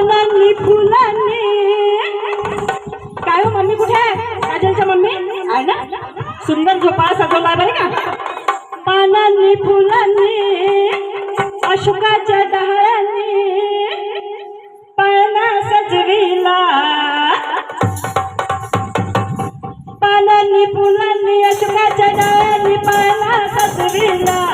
मनांनी फुलांनी. काय हो मम्मी कुठे आहे? काजलच्या मम्मी? आहे ना? सुंदर झोपाळा सजवला बरे का? पानांनी फुलांनी अशोकाच्या डहाळ्यांनी पाना सजविला. पानांनी फुलांनी अशोकाच्या डहाळ्यांनी पाना सजविला.